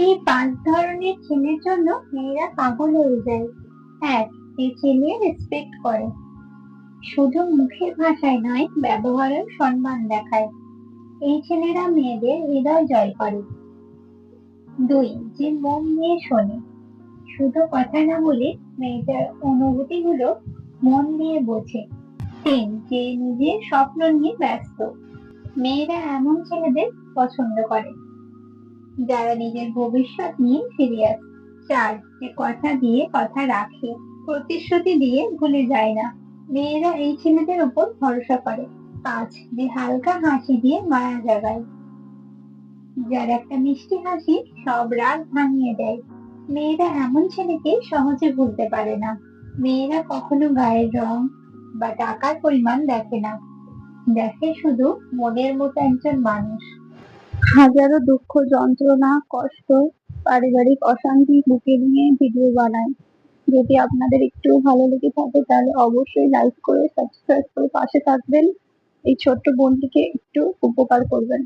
এই পাঁচ ধরনের ছেলের জন্য মেয়েরা পাগল হয়ে যায়। এক, এই ছেলে রেসপেক্ট করে। শুধু মুখের ভাষায় নয়, ব্যবহারেও সম্মান দেখায়। এই ছেলেরা মেয়েদের হৃদয় জয় করে। দুই, যে মন নিয়ে শোনে। শুধু কথা না বলে মেয়েটার অনুভূতি গুলো মন দিয়ে বোঝে। তিন, যে নিজের স্বপ্ন নিয়ে ব্যস্ত। মেয়েরা এমন ছেলেদের পছন্দ করে। যারা নিজের ভবিষ্যৎ নিয়ে সিরিয়াস চার যে কথা দিয়ে কথা রাখে, প্রতিশ্রুতি দিয়ে ভুলে যায় না। মেয়েরা এই ছেলেদের উপর ভরসা করে পাঁচ যে হালকা হাসি দিয়ে মায়া জাগায়। যার একটা মিষ্টি হাসি সব রাগ ভাঙিয়ে দেয়। মেয়েরা এমন ছেলেকে সহজে ভুলতে পারে না। মেয়েরা কখনো গায়ের রং বা টাকার পরিমাণ দেখে না। দেখে শুধু মনের মতো একজন মানুষ। হাজারো দুঃখ, যন্ত্রণা, কষ্ট, পারিবারিক অশান্তি বুকে নিয়ে ভিডিও বানায়। যদি আপনাদের একটু ভালো লেগে থাকে, তাহলে অবশ্যই লাইক করে সাবস্ক্রাইব করে পাশে থাকবেন। এই ছোট্ট বোনটিকে একটু উপকার করবেন।